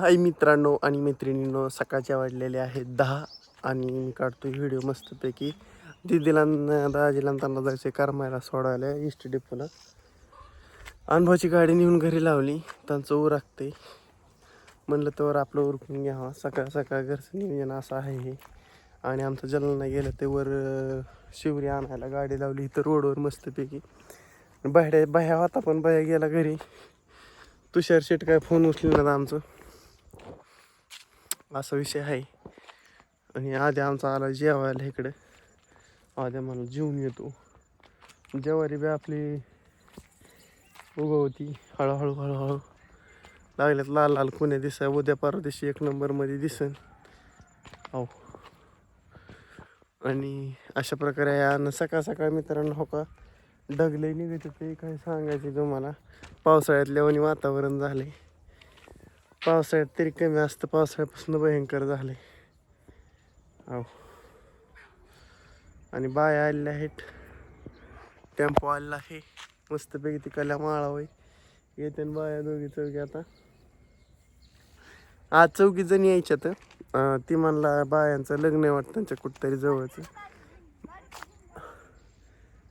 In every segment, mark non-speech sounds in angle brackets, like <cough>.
हाय मित्रांनो आणि मैत्रिणींनो सकाळच्या वाढलेले आहेत दहा आणि मी काढतो व्हिडिओ मस्तपैकी. दिदीला दाजीला त्यांना जायचं करमायला सोडायला इष्ट डेपोला अनुभवाची गाडी नेऊन घरी लावली त्यांचं उरकते म्हणलं तर आपलं उरकून घ्यावा सकाळ सकाळ घरचं नियोजन असं आहे हे. आणि आमचं जलना गेलं ते वर शिवरी आणायला गाडी लावली इथं रोडवर मस्तपैकी. बाहेर बाह्या होता पण बाह्या गेला घरी. तुषार शेट काय फोन उचलेला आमचं. असा विषय आहे. आणि आधी आमचा आला जेवायला इकडे. आधी मला जेवून येतो. जेवारी बी आपली उगवती. हळूहळू हळूहळू. लागल्यात लाल लाल कुण्या दिसा उद्या परवा दिवशी एक नंबरमध्ये दिसन. हो आणि अशा प्रकारे आणि सकाळ सकाळ मित्रांनो हो का डगले निघत ते काय सांगायचे तुम्हाला? पावसाळ्यात लेवणी वातावरण झाले पावसाळ्यात तरी कमी असतं. पावसाळ्यापासून भयंकर झाले अहो आणि बाया आलेल्या आहेत. टेम्पो आलेला आहे. मस्तपैकी तिकडल्या माळा होय येते बाया दोघी चौघी आता. आज चौघी जण यायच्यात. ती म्हणला बायांचं लग्न आहे वाटतं त्यांच्या कुठतरी जवळचं.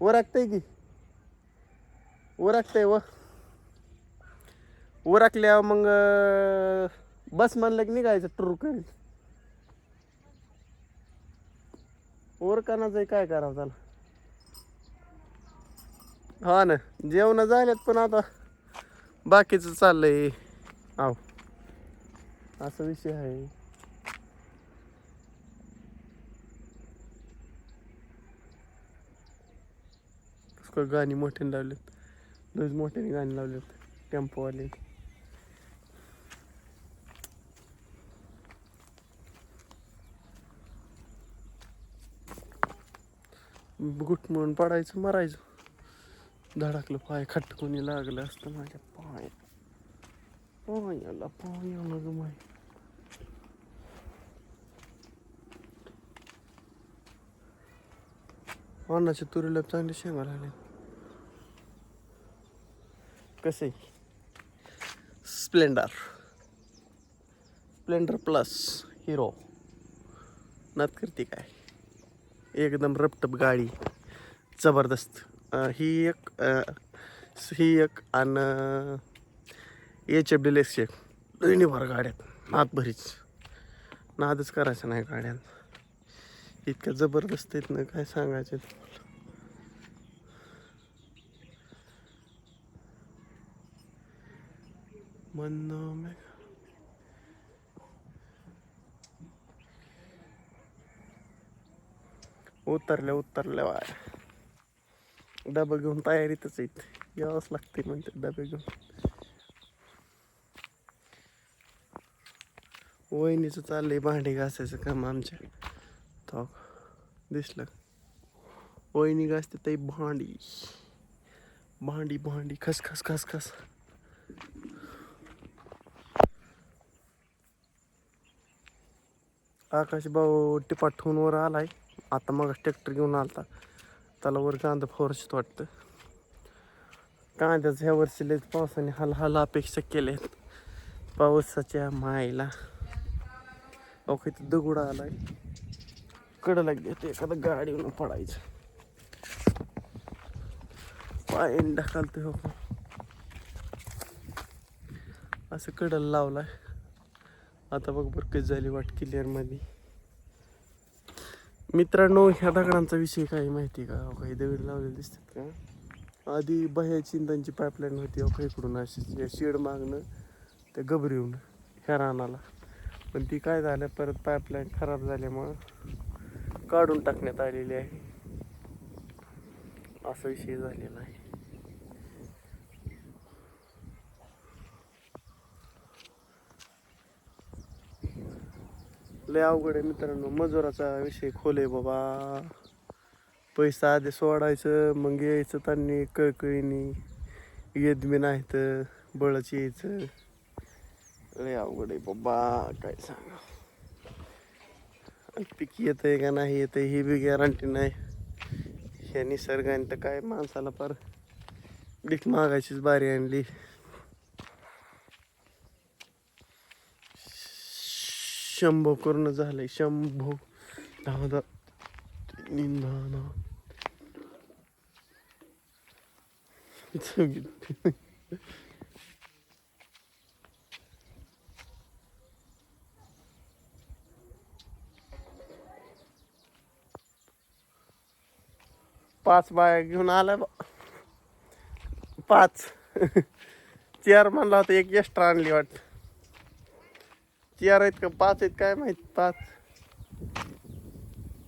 ओरागतंय की? ओरागतंय व. उरकल्या मग बस म्हणलं की निघायचं टूर करीत उरकानाचं काय करावं त्याला? हा ना जेवण झालेत पण आता बाकीचं चाललंय. आव असा विषय आहे. गाणी मोठ्याने लावलेत? लयच मोठ्याने गाणी लावलेत टेम्पोवाले गुट म्हणून पडायचं मरायचं. धडकलं पाय खट्ट कोणी लागलं असतं माझ्या पाय. पायाला पायाला ग माय. अन्नाच्या तुरीला चांगले शेंगा लागले. कसे? स्प्लेंडर. Splendor Plus Hero. नात करते काय? एकदम रपटप गाडी. जबरदस्त. ही एक ही एक आणि एच एफ डिलेक्स एक दोन्ही भर गाड्यात नाद भरीच नादच करायचं नाही गाड्यात. इतक्या जबरदस्त आहेत ना काय सांगायचं तुम्हाला म्हणणं मे- उतरल्या उतरल्या वाय डबा घेऊन तयारीतच येत यावंच लागते म्हणते डबे घेऊन. वहिनीचं चाललंय भांडी घासायचं काम आमच्या. तो दिसलं. वहिनी घासते ते भांडी. भांडी भांडी खस खस खस खस. आकाश भाऊ टिपाट ठेवून वर आलाय. आता मग ट्रॅक्टर घेऊन आलता. त्याला वर कांदा फवारशीत वाटतं. कांद्याचं ह्या वर्षी लयच पावसाने हाल हाल अपेक्षा केल्या आहेत पावसाच्या मायला. अहो तर दगड आलाय. कडं लागली ते एखादं गाडीवरून पडायचं. पायंडा ढकलतोय हो. असं कडल लावलाय. आता बघ बरं कशी झाली वाट क्लिअरमध्ये मित्रांनो ह्या दगडांचा विषय काय माहिती का? काही दगड लावलेले दिसतात का? आधी बह्याची चिंतांची पाईपलाईन होती अहो, इकडून अशी शेड मागणं त्या गबरीहून ह्या रानाला. पण ती काय झालं परत पाईपलाईन खराब झाल्यामुळं काढून टाकण्यात आलेली आहे. असा विषय झालेला आहे. लय अवघड आहे मित्रांनो. मजुराचा विषय खोल आहे बाबा. पैसा आधी सोडायचं मग यायचं त्यांनी कळकळीनी. येत बी नाही तर बळच यायचं. लय अवघड आहे बाबा काय सांगा पीक येत आहे का नाही येत ही बी गॅरंटी नाही. ह्या निसर्गाने तर काय माणसाला फार भीक मागायचीच बारी आणली. शंभो करून झालंय शंभो. दहा पाच बाया घेऊन आला बा. पाच. चेअर म्हणला होता एक एक्स्ट्रा आणली वाटत. चेअर आहेत का? पाच आहेत काय माहीत? पाच.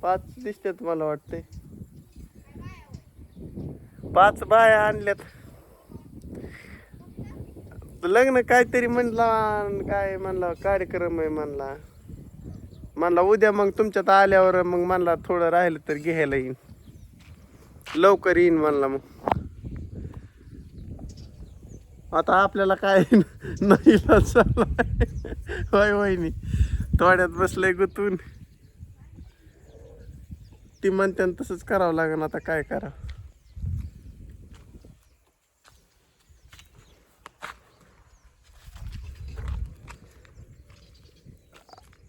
पाच दिसतात मला वाटते पाच बाया आणल्यात. लग्न काहीतरी म्हणला काय म्हणला? कार्यक्रम आहे म्हणला. म्हणला उद्या मग तुमच्यात आल्यावर मग म्हणला थोडं राहिलं तर घ्यायला येईन. लवकर येईन म्हणला मग. आता आपल्याला काय <laughs> नाही होय वहिनी थोड्यात बसलंय गुतून ती म्हणते तसंच करावं लागेल आता काय करा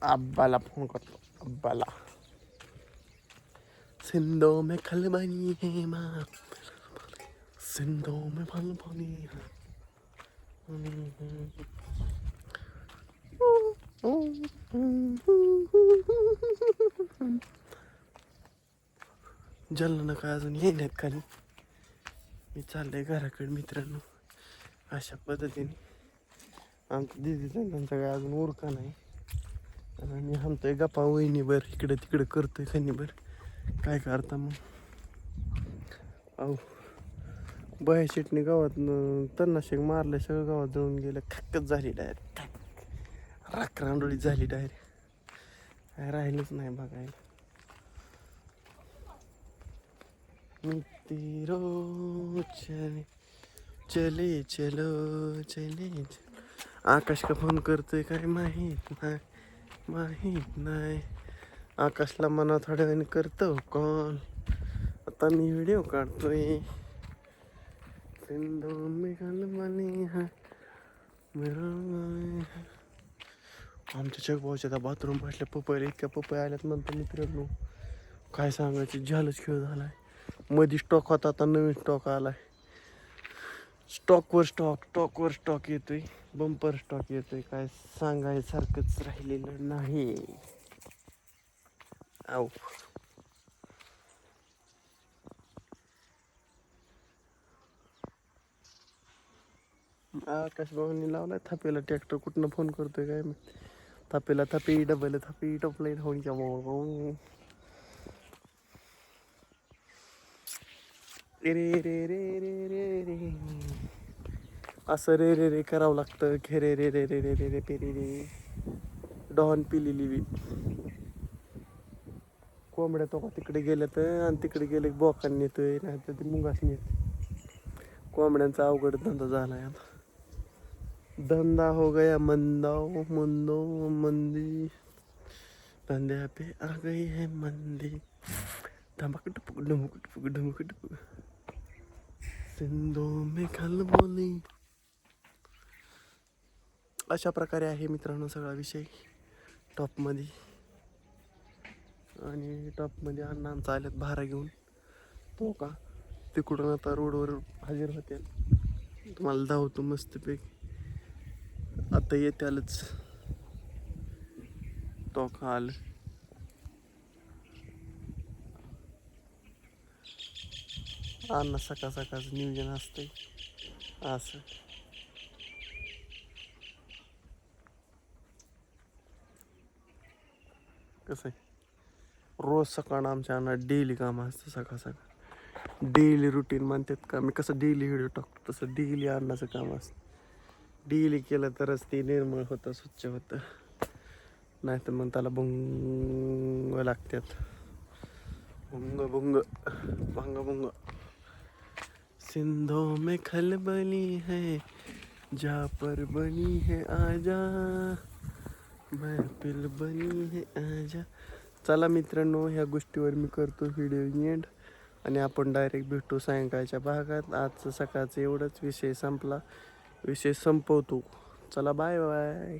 अब्बाला फोन करतो. अब्बाला. सिंधो में खलबनी है माँ. सिंधो में खलबनी है. <laughs> जल नका अजून येण्यात खाली. मी चाललंय घराकडे मित्रांनो. अशा पद्धतीने. आमच्या दिदीचा त्यांचा काय अजून उरका नाही. आणि आमतोय गप्पा वहिनीभर. इकडं तिकडं करतोय खनीभर. काय करता मग? अहो बया शेटणी गावात तन्नाशेक मारलं सगळं गावात जळून गेलं. खक्कच झाली डायरेक्ट राख रांडोळी झाली डायरेक्ट काय राहिलंच नाही बघायला. रो चले चले चलो चले चलो. आकाश का फोन करतोय काय माहीत नाही माहीत नाही. आकाशला मना थोड्या वेळाने करतो कॉल आता मी व्हिडिओ काढतोय. सिंधू मेघाल मनी हा आमच्या चकबावच्या त्या बाथरूम फाटल्या पपया इतक्या पपया आल्यात म्हणतो मित्रांनो. काय सांगायचे झालंच खेळ झालाय. मध्ये स्टॉक होता आता नवीन स्टॉक आलाय. स्टॉकवर स्टॉक स्टॉकवर स्टॉक येतोय. बंपर स्टॉक येतोय. काय सांगायसारखंच राहिलेलं नाही. आऊ. आकाश भाऊनी लावलाय थापेला ट्रॅक्टर कुठनं फोन करतोय काय मी थापेला थापी डबल थापी टपलाय होणीच्या रे रे रे रे रे रे रे असं रे रे रे करावं लागतं खे रे रे रे रे रे रे पेरे रे डॉन पिलेली बी कोंबड्या तो का तिकडे गेल्या तर आणि तिकडे गेले बोकांनी येतोय नाही तर ते मुंगास नेत कोंबड्यांचा अवघड धंदा झाला आता धंदा हो गया मंदा हो, मंदो हो, मंदी। धंद्या पे आ गई है मंदी। धमक टपक ढमक टपक ढमक टपक सिंधो में खल बोली। अशा प्रकारे आहे मित्रांनो सगळा विषय टॉपमध्ये. आणि टॉपमध्ये अण्णांचा आल्यात भारा घेऊन. तो का? तिकडून आता रोडवर हजर होते तुम्हाला धावतो मस्तपैकी. आता येते आलंच. तो काल. अन्न सकाळ सकाळचं नियोजन असतंय. असं. कसं आहे? रोज सकाळ आमच्या अन्नात डेली काम असतं सकाळ सकाळ. डेली रुटीन म्हणतात का? मी कसं डेली व्हिडिओ टाकतो तसं डेली अन्नाचं काम असतं. डेली केलं तरच ते निर्मळ होतं स्वच्छ होतं. नाही तर मग त्याला भुंग लागतात भुंग भुंग भंग भुंग. सिंधो में खलबली है जा पर बनी है आजा. महफिल बनी है आजा. चला मित्रांनो ह्या गोष्टीवर मी करतो व्हिडिओ एंड आणि आपण डायरेक्ट भेटू सायंकाळच्या भागात. आजचं सकाळचं एवढंच विषय संपला. विषय संपवतो. चला बाय बाय.